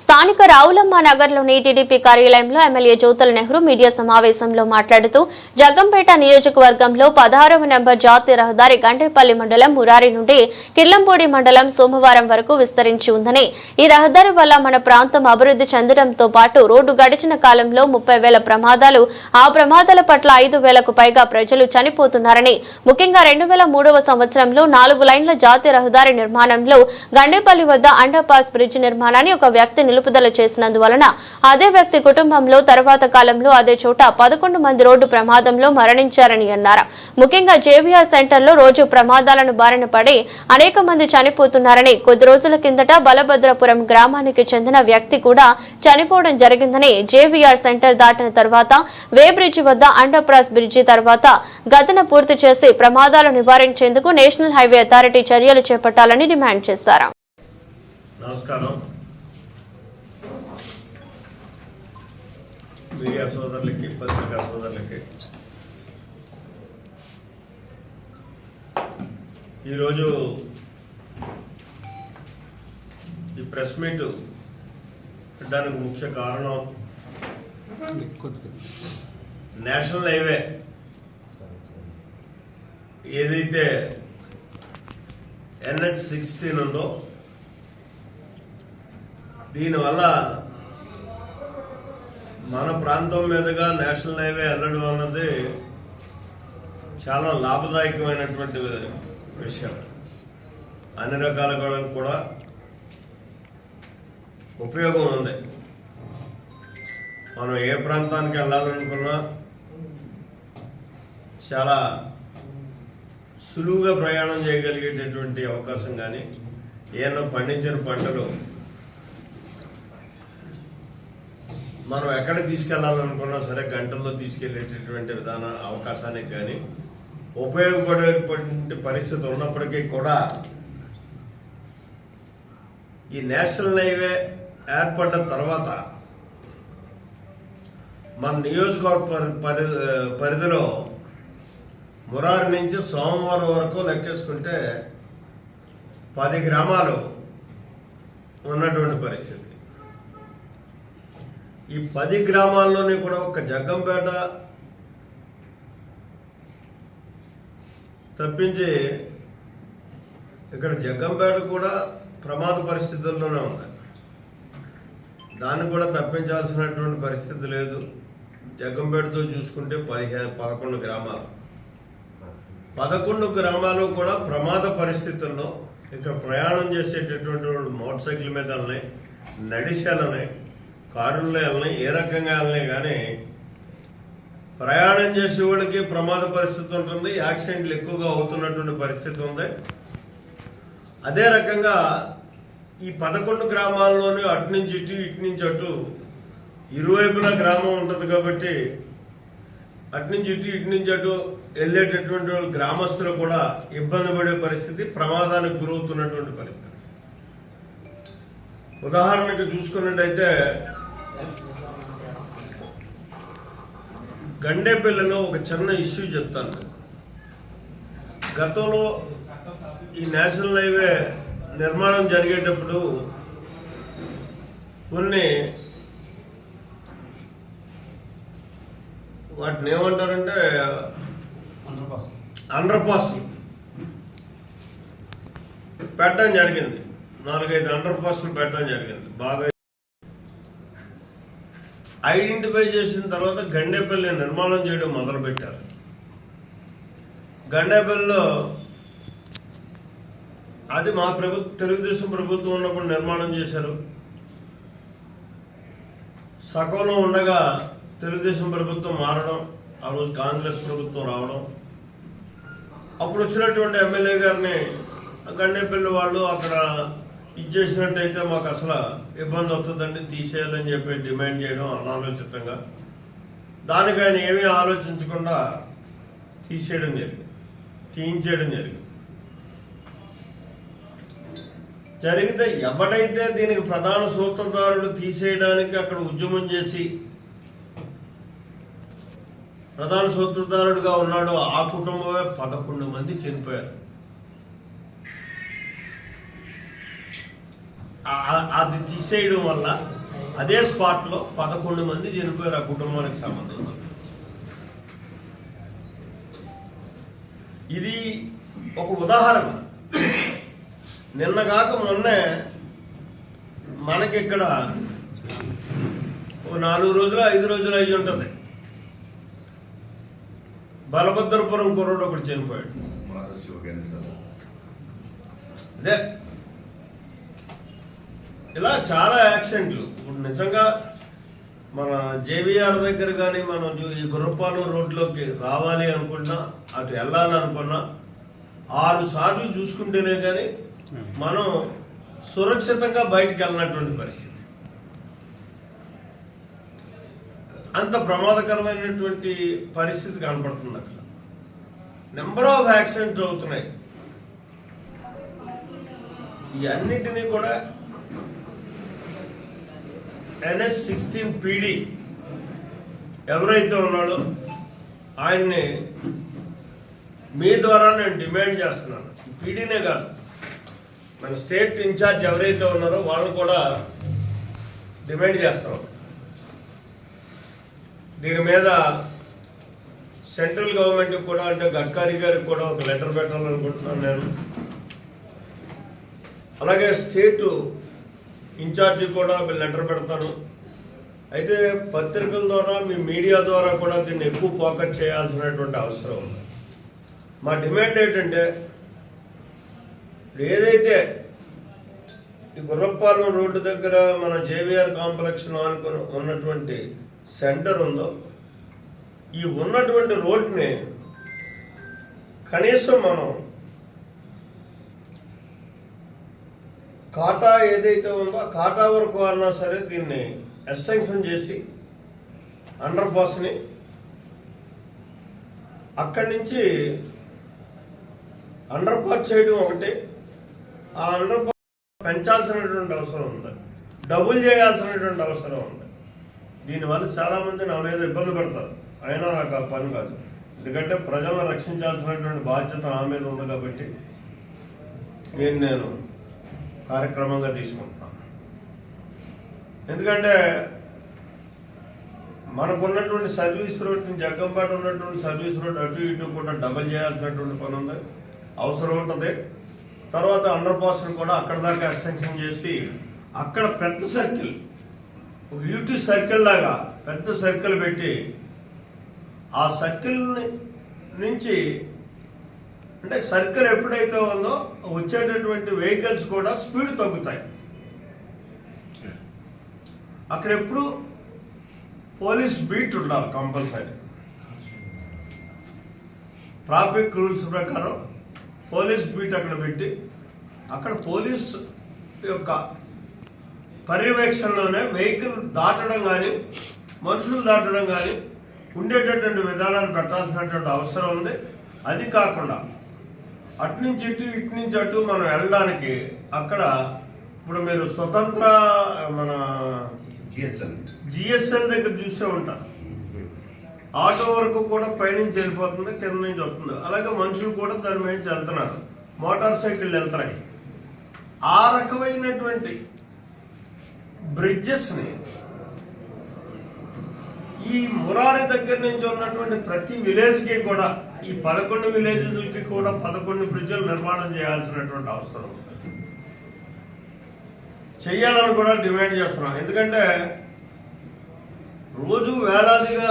స్థానిక రావులమ్మ నగర్లోని టీడీపీ కార్యాలయంలో ఎమ్మెల్యే జ్యోతుల నెహ్రూ మీడియా సమావేశంలో మాట్లాడుతూ జగ్గంపేట నియోజకవర్గంలో పదహారవ నెంబర్ జాతీయ రహదారి గండేపల్లి మండలం మురారి నుండి కిర్లంపూడి మండలం సోమవారం వరకు విస్తరించి ఉందని ఈ రహదారి వల్ల మన ప్రాంతం అభివృద్ధి చెందడంతో పాటు రోడ్డు గడిచిన కాలంలో ముప్పై వేల ప్రమాదాలు ఆ ప్రమాదాల పట్ల ఐదు వేలకు పైగా ప్రజలు చనిపోతున్నారని ముఖ్యంగా రెండు వేల మూడవ సంవత్సరంలో నాలుగు లైన్ల జాతీయ రహదారి నిర్మాణంలో గండేపల్లి వద్ద అండర్ పాస్ బ్రిడ్జ్ నిర్మాణాన్ని ఒక వ్యక్తి నిలుపుదల చేసినందువలన అదే వ్యక్తి కుటుంబంలో తర్వాత కాలంలో అదే చోట పదకొండు మంది రోడ్డు ప్రమాదంలో మరణించారని అన్నారు. ముఖ్యంగా జేబీఆర్ సెంటర్లో రోజు ప్రమాదాలను బారిన పడి అనేక మంది చనిపోతున్నారని కొద్ది రోజుల కిందట బలభద్రపురం గ్రామానికి చెందిన వ్యక్తి కూడా చనిపోవడం జరిగిందని జేవీఆర్ సెంటర్ దాటిన తర్వాత వే బ్రిడ్జి వద్ద అండర్ బ్రిడ్జి తర్వాత గతన పూర్తి చేసి ప్రమాదాలు నివారించేందుకు నేషనల్ హైవే అథారిటీ చర్యలు చేపట్టాలని డిమాండ్ చేశారు. నమస్కారం. మీడియా సోదరులకి పత్రికా సోదరులకి. ఈరోజు ఈ ప్రెస్ మీట్ పెట్టడానికి ముఖ్య కారణం నేషనల్ హైవే. ఏదైతే ఎన్హెచ్ సిక్స్టీన్ ఉందో దీనివల్ల మన ప్రాంతం మీదుగా నేషనల్ హైవే వెళ్ళడం అన్నది చాలా లాభదాయకమైనటువంటి విషయం. అన్ని రకాల కూడా ఉపయోగం ఉంది. మనం ఏ ప్రాంతానికి వెళ్ళాలనుకున్నా చాలా సులువుగా ప్రయాణం చేయగలిగేటటువంటి అవకాశం కానీ ఏమన్నా పండించిన పంటలు మనం ఎక్కడ తీసుకెళ్ళాలనుకున్నా సరే గంటల్లో తీసుకెళ్ళేటటువంటి విధాన అవకాశానికి కానీ ఉపయోగపడేటువంటి పరిస్థితి ఉన్నప్పటికీ కూడా ఈ నేషనల్ హైవే ఏర్పడిన తర్వాత మన నియోజకవర్గ పరి- పరి- పరిధిలో మురారి నుంచి సోమవారం వరకు లెక్కేసుకుంటే పది గ్రామాలు ఉన్నటువంటి పరిస్థితి. ఈ పది గ్రామాల్లోనే కూడా ఒక జగ్గంపేట తప్పించి ఇక్కడ జగ్గంపేట కూడా ప్రమాద పరిస్థితుల్లోనే ఉంది. దాన్ని కూడా తప్పించాల్సినటువంటి పరిస్థితి లేదు. జగ్గంపేటతో చూసుకుంటే పదిహేను పదకొండు గ్రామాలు. పదకొండు గ్రామాలు కూడా ప్రమాద పరిస్థితుల్లో ఇక్కడ ప్రయాణం చేసేటటువంటి మోటార్ సైకిల్ మీద వెళ్ళినాయి కారుల్లో వెళ్ళినా ఏ రకంగా వెళ్ళినా కానీ ప్రయాణం చేసే వాళ్ళకి ప్రమాద పరిస్థితి ఉంటుంది యాక్సిడెంట్లు ఎక్కువగా అవుతున్నటువంటి పరిస్థితి ఉంది. అదే రకంగా ఈ పదకొండు గ్రామాల్లోని అటు నుంచి ఇటు ఇటు నుంచి అటు ఇరువైపులా గ్రామం ఉంటుంది కాబట్టి అటు నుంచి ఇటు ఇటు నుంచి అటు వెళ్ళేటటువంటి వాళ్ళు గ్రామస్తులు కూడా ఇబ్బంది పడే పరిస్థితి ప్రమాదానికి గురవుతున్నటువంటి పరిస్థితి. ఉదాహరణకు చూసుకున్నట్టయితే గండేపల్లిలో ఒక చిన్న ఇష్యూ చెప్తాను. మీకు. గతంలో ఈ నేషనల్ హైవే నిర్మాణం జరిగేటప్పుడు కొన్ని వాటిని ఏమంటారంటే అండర్ పాస్ పెట్టడం జరిగింది. నాలుగైదు అండర్ పాస్లు పెట్టడం జరిగింది. బాగా ఐడెంటిఫై చేసిన తర్వాత గండేపల్లి నిర్మాణం చేయడం మొదలుపెట్టారు. గండేపల్లిలో అది మా ప్రభుత్వ తెలుగుదేశం ప్రభుత్వం ఉన్నప్పుడు నిర్మాణం చేశారు. సగంలో ఉండగా తెలుగుదేశం ప్రభుత్వం మారడం ఆ రోజు కాంగ్రెస్ ప్రభుత్వం రావడం. అప్పుడు వచ్చినటువంటి ఎమ్మెల్యే గారిని గండేపల్లి వాళ్ళు అక్కడ ఇచ్చేసినట్టయితే మాకు అసలు ఇబ్బంది వస్తుందండి. తీసేయాలని చెప్పి డిమాండ్ చేయడం అనాలోచితంగా. దానికి ఆయన ఏమీ ఆలోచించకుండా తీసేయడం జరిగింది. తీయించేయడం జరిగింది. జరిగితే ఎవడైతే దీనికి ప్రధాన సూత్రధారుడు తీసేయడానికి అక్కడ ఉద్యమం చేసి ప్రధాన సూత్రధారుడుగా ఉన్నాడు ఆ కుటుంబమే పదకొండు మంది చనిపోయారు. అది తీసేయడం వల్ల అదే స్పాట్లో పదకొండు మంది చనిపోయారు ఆ కుటుంబానికి సంబంధించి. ఇది ఒక ఉదాహరణ. నిన్నగాక మొన్నే మనకి ఇక్కడ ఓ నాలుగు రోజులు ఐదు రోజులు అయి ఉంటుంది. బలభద్రపురం కుర్రోడు ఒకటి చనిపోయాడు. అదే ఇలా చాలా యాక్సిడెంట్లు. ఇప్పుడు నిజంగా మన జేవిఆర్ దగ్గర కానీ మనం ఈ గుర్రపాలెం రోడ్లోకి రావాలి అనుకున్నా అటు వెళ్ళాలి అనుకున్నా ఆరు సార్లు చూసుకుంటేనే కానీ మనం సురక్షితంగా బయటికి వెళ్ళినటువంటి పరిస్థితి. అంత ప్రమాదకరమైనటువంటి పరిస్థితి కనపడుతుంది అక్కడ. నెంబర్ ఆఫ్ యాక్సిడెంట్లు అవుతున్నాయి. ఈ కూడా ఎన్ఎస్ సిక్స్టీన్ పీడి ఎవరైతే ఉన్నాడో ఆయన్ని మీ ద్వారా నేను డిమాండ్ చేస్తున్నాను. పీడీనే కాదు. మన స్టేట్ ఇన్ఛార్జ్ ఎవరైతే ఉన్నారో వాళ్ళు కూడా డిమాండ్ చేస్తాం. దీని మీద సెంట్రల్ గవర్నమెంట్ కూడా అంటే గడ్కరీ గారికి కూడా ఒక లెటర్ పెట్టాలనుకుంటున్నాను నేను. అలాగే స్టేటు ఇన్ఛార్జి కూడా లెటర్ పెడతాను అయితే పత్రికల ద్వారా మీ మీడియా ద్వారా కూడా దీన్ని ఎక్కువ ఫోకస్ చేయాల్సినటువంటి అవసరం ఉంది. మా డిమాండ్ ఏంటంటే ఏదైతే ఈ గుర్రపాలెం రోడ్డు దగ్గర మన జేవిఆర్ కాంప్లెక్స్లో అనుకుని ఉన్నటువంటి సెంటర్ ఉందో ఈ ఉన్నటువంటి రోడ్ని కనీసం మనం కాటా ఏదైతే ఉందో ఆ కాటా వరకు అన్నా సరే దీన్ని ఎస్సెన్షన్ చేసి అండర్ పాస్ని అక్కడి నుంచి అండర్ పాస్ చేయడం ఒకటి. ఆ అండర్ పాస్ పెంచాల్సినటువంటి అవసరం ఉంది. డబుల్ చేయాల్సినటువంటి అవసరం ఉంది. దీనివల్ల చాలామంది నా మీద ఇబ్బంది పడతారు. అయినా నాకు ఆ పని కాదు. ఎందుకంటే ప్రజలను రక్షించాల్సినటువంటి బాధ్యత నా మీద ఉంది కాబట్టి నేను నేను కార్యక్రమంగా తీసుకుంటున్నాం. ఎందుకంటే మనకున్నటువంటి సర్వీస్ రోడ్ జగ్గంపాటు ఉన్నటువంటి సర్వీస్ రోడ్ అటు ఇటు కూడా డబల్ చేయాల్సినటువంటి పని ఉంది. అవసరం ఉంటుంది. తర్వాత అండర్ పాస్ను కూడా అక్కడ దాకా ఎక్స్టెన్షన్ చేసి అక్కడ పెద్ద సర్కిల్ ఒక యూటీ సర్కిల్ లాగా పెద్ద సర్కిల్ పెట్టి ఆ సర్కిల్ నుంచి అంటే సర్కిల్ ఎప్పుడైతే ఉందో వచ్చేటటువంటి వెహికల్స్ కూడా స్పీడ్ తగ్గుతాయి. అక్కడ ఎప్పుడు పోలీస్ బీట్ ఉండాలి కంపల్సరీ. ట్రాఫిక్ రూల్స్ ప్రకారం పోలీస్ బీట్ అక్కడ పెట్టి అక్కడ పోలీస్ యొక్క పర్యవేక్షణలోనే వెహికల్ దాటడం కానీ మనుషులు దాటడం కానీ ఉండేటటువంటి విధానాలు పెట్టాల్సినటువంటి అవసరం ఉంది. అది కాకుండా అటు నుంచి ఇటు ఇటు నుంచి అటు మనం వెళ్ళడానికి అక్కడ ఇప్పుడు మీరు స్వతంత్ర మన జిఎస్ఎల్. దగ్గర చూసే ఉంటారు ఆటో వరకు కూడా పైనుంచి వెళ్ళిపోతుంది కింద నుంచి వస్తుంది. అలాగే మనుషులు కూడా దాని మీద వెళ్తున్నారు. మోటార్ సైకిల్ వెళ్తున్నాయి. ఆ రకమైనటువంటి బ్రిడ్జెస్ని ఈ మురారి దగ్గర నుంచి ఉన్నటువంటి ప్రతి విలేజ్కి కూడా ఈ పదకొండు విలేజ్లకి కూడా పదకొండు బ్రిడ్జులు నిర్మాణం చేయాల్సినటువంటి అవసరం. చెయ్యాలని కూడా డిమాండ్ చేస్తున్నాం. ఎందుకంటే రోజు వేలాదిగా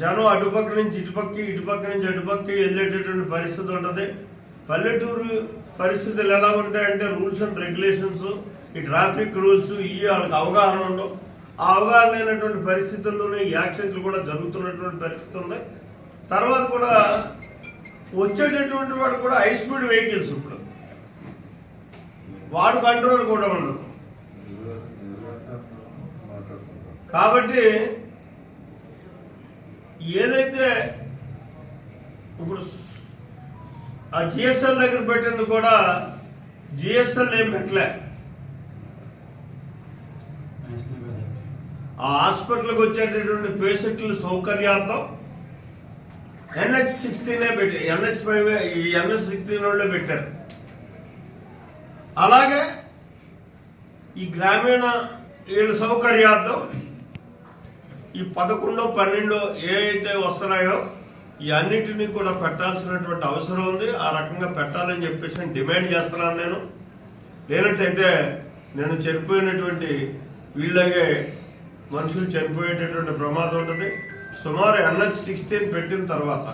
జనం అటుపక్క నుంచి ఇటుపక్కి ఇటుపక్క నుంచి అటుపక్కి వెళ్ళేటటువంటి పరిస్థితి ఉంటుంది. పల్లెటూరు పరిస్థితులు ఎలా ఉంటాయంటే రూల్స్ అండ్ రెగ్యులేషన్స్ ఈ ట్రాఫిక్ రూల్స్ ఇవి వాళ్ళకి అవగాహన ఉండవు. ఆ అవగాహన లేనటువంటి పరిస్థితుల్లోనే యాక్సిడెంట్లు కూడా జరుగుతున్నటువంటి పరిస్థితి ఉంది తర్వాత కూడా వచ్చేటటువంటి వాడు కూడా హై స్పీడ్ వెహికల్స్ ఇప్పుడు. వాడు కంట్రోల్ కూడా ఉండదు కాబట్టి ఏదైతే ఇప్పుడు ఆ జిఎస్ఎల్ దగ్గర పెట్టింది కూడా జిఎస్ఎల్ ఏం పెట్టలే. ఆ హాస్పిటల్కి వచ్చేటటువంటి పేషెంట్ల సౌకర్యార్థం ఎన్హెచ్ సిక్స్టీనే పెట్టి ఎన్హెచ్ ఫైవ్ ఈ ఎన్హెచ్ సిక్స్టీన్ వాళ్ళే పెట్టారు. అలాగే ఈ గ్రామీణ వీళ్ళ సౌకర్యార్థం ఈ పదకొండో పన్నెండో ఏవైతే వస్తున్నాయో ఈ అన్నిటినీ కూడా పెట్టాల్సినటువంటి అవసరం ఉంది. ఆ రకంగా పెట్టాలని చెప్పేసి నేను డిమాండ్ చేస్తున్నాను నేను. లేనట్టయితే నేను చనిపోయినటువంటి వీళ్ళగే మనుషులు చనిపోయేటటువంటి ప్రమాదం ఉంటుంది. సుమారు ఎన్హెచ్ సిక్స్టీన్ పెట్టిన తర్వాత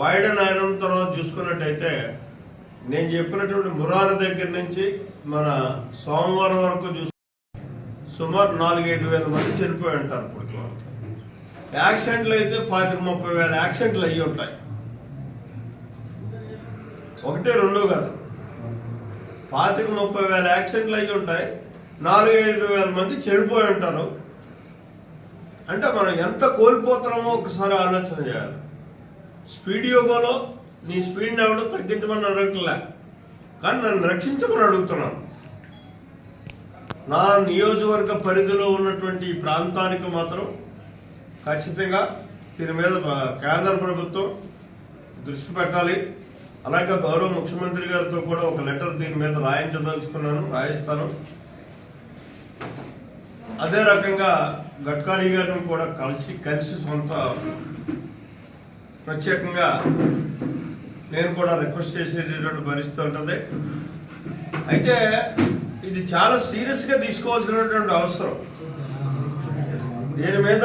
వైడన్ ఐరన్ తర్వాత చూసుకున్నట్టయితే నేను చెప్పినటువంటి మురారి దగ్గర నుంచి మన సోమవారం వరకు చూసు సుమారు నాలుగైదు వేల మంది చనిపోయి ఉంటారు ఇప్పటికి వాళ్ళకి యాక్సిడెంట్లు అయితే పాతిక ముప్పై వేల యాక్సిడెంట్లు అయ్యి ఉంటాయి. ఒకటే రెండో కాదు. పాతిక ముప్పై వేల యాక్సిడెంట్లు అయ్యి ఉంటాయి. నాలుగైదు వేల మంది చనిపోయి ఉంటారు. అంటే మనం ఎంత కోల్పోతున్నామో ఒకసారి ఆలోచన చేయాలి. స్పీడ్ యోగాలో నీ స్పీడ్ని ఎవడో తగ్గించమని అడగట్లే. కానీ నన్ను రక్షించమని అడుగుతున్నాను. నా నియోజకవర్గ పరిధిలో ఉన్నటువంటి ఈ ప్రాంతానికి మాత్రం ఖచ్చితంగా దీని మీద కేంద్ర ప్రభుత్వం దృష్టి పెట్టాలి. అలాగే గౌరవ ముఖ్యమంత్రి గారితో కూడా ఒక లెటర్ దీని మీద రాయించదలుచుకున్నాను రాయిస్తాను. అదే రకంగా గడ్కాడి గారిని కూడా కలిసి కలిసి సొంత ప్రత్యేకంగా నేను కూడా రిక్వెస్ట్ చేసేటటువంటి పరిస్థితి ఉంటుంది. అయితే ఇది చాలా సీరియస్గా తీసుకోవాల్సినటువంటి అవసరం. దీని మీద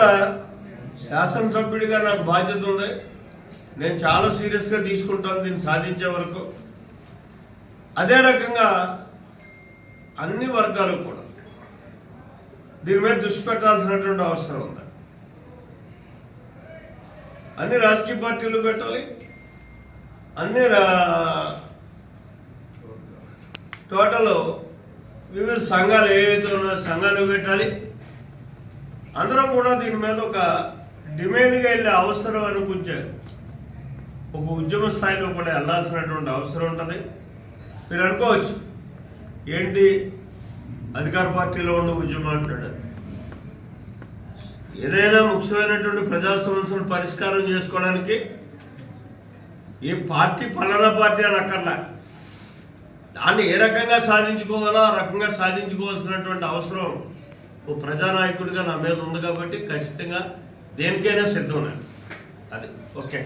శాసనసభ్యుడిగా నాకు బాధ్యత ఉంది. నేను చాలా సీరియస్గా తీసుకుంటాను దీన్ని సాధించే వరకు. అదే రకంగా అన్ని వర్గాలు కూడా. దీని మీద దృష్టి పెట్టాల్సినటువంటి అవసరం ఉంది. అన్ని రాజకీయ పార్టీలు పెట్టాలి. అన్ని రా- టోటల్ వివిధ సంఘాలు ఏవైతే ఉన్నాయో సంఘాలు పెట్టాలి. అందరం కూడా దీని మీద ఒక డిమాండ్గా వెళ్ళే అవసరం అనుకుంటే ఒక ఉద్యమ స్థాయిలో కూడా వెళ్ళాల్సినటువంటి అవసరం ఉంటుంది. మీరు అనుకోవచ్చు ఏంటి అధికార పార్టీలో ఉన్న ఉద్యమం అంటాడు. ఏదైనా ముఖ్యమైనటువంటి ప్రజా సమస్యలు పరిష్కారం చేసుకోవడానికి ఏ పార్టీ పలానా పార్టీ అని అక్కర్లే. దాన్ని ఏ రకంగా సాధించుకోవాలో ఆ రకంగా సాధించుకోవాల్సినటువంటి అవసరం ఓ ప్రజానాయకుడిగా నా మీద ఉంది కాబట్టి ఖచ్చితంగా దేనికైనా సిద్ధం అది. ఓకే.